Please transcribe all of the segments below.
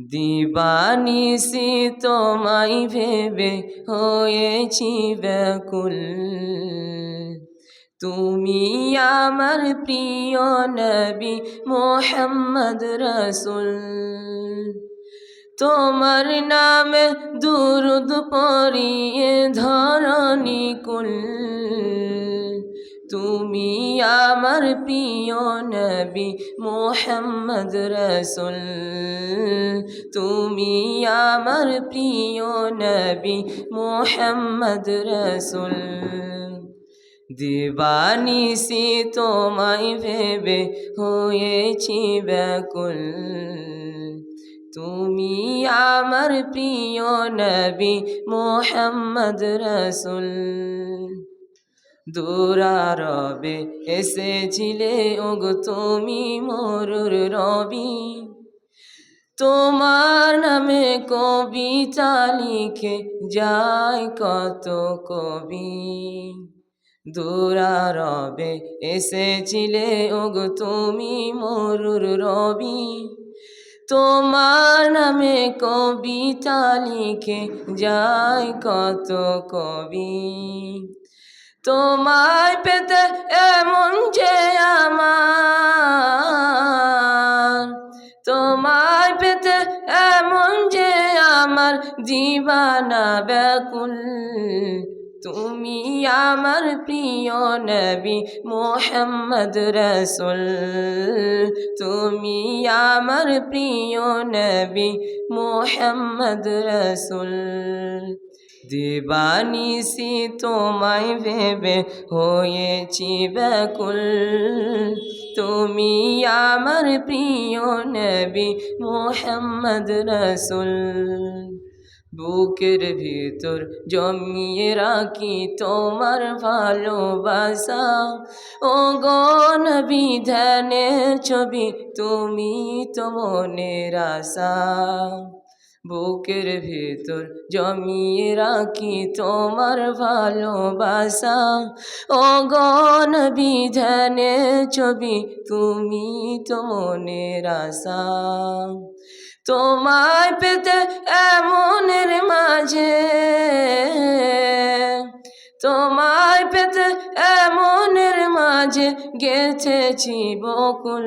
দিবানিসি তোমায় ভেবে হয়েছি ব্যাকুল। তুমি আমার প্রিয় নবী মোহাম্মদ রসুল। তোমার নামে দুরুদ পরিয়ে ধরণী কুল। তুমি আমার প্রিয় নবী মোহাম্মদ রসুল। তুমি আমার প্রিয় নবী মোহাম্মদ রসুল। দিবানিসি তোমায় ভেবে হয়েছি ব্যাকুল। তুমি আমার প্রিয় নবী মোহাম্মদ রসুল। দূরারবে এসেছিলে, ওগো তুমি মরুর রবি। তোমার নামে কবিতা লিখে যায় কত কবি। দূরারবে এসেছিলে, ওগো তুমি মরুর রবি। তোমার নামে কবিতা লিখে যায় কত কবি। তোমায় পেতে এমন যে আমার। তোমায় পেতে এমন যে আমার দিবানা ব্যাকুল। তুমি আমার প্রিয় নবী মোহাম্মদ রসুল। তুমি আমার প্রিয় নবী মোহাম্মদ রসুল। দিবানিসি তোমায় ভেবে হয়েছি ব্যাকুল। তুমি আমার প্রিয় নবী মোহাম্মদ রসুল। বুকের ভিতর জমিয়ে রাখি তোমার ভালোবাসা। ও গণ বিধানের ছবি তুমি তো মনের আশা। বুকের ভেতর জমিয়ে রাখি তোমার ভালোবাসা। ও গণ বিধানে ছবি তুমি তো মনের আশা। তোমায় পেতে এমনের মাঝে, তোমায় পেতে এমনের মাঝে গেছেছি বকুল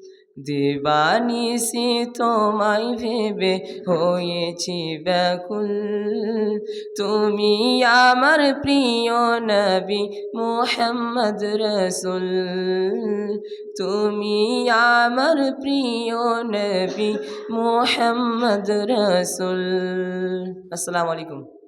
দিবানিসি তোমায় ভেবে হয়েছি ব্যাকুল। তুমি আমার প্রিয় নবী মোহাম্মদ রসুল। তুমি আমার প্রিয় নবী মোহাম্মদ রসুল। আসসালামু আলাইকুম।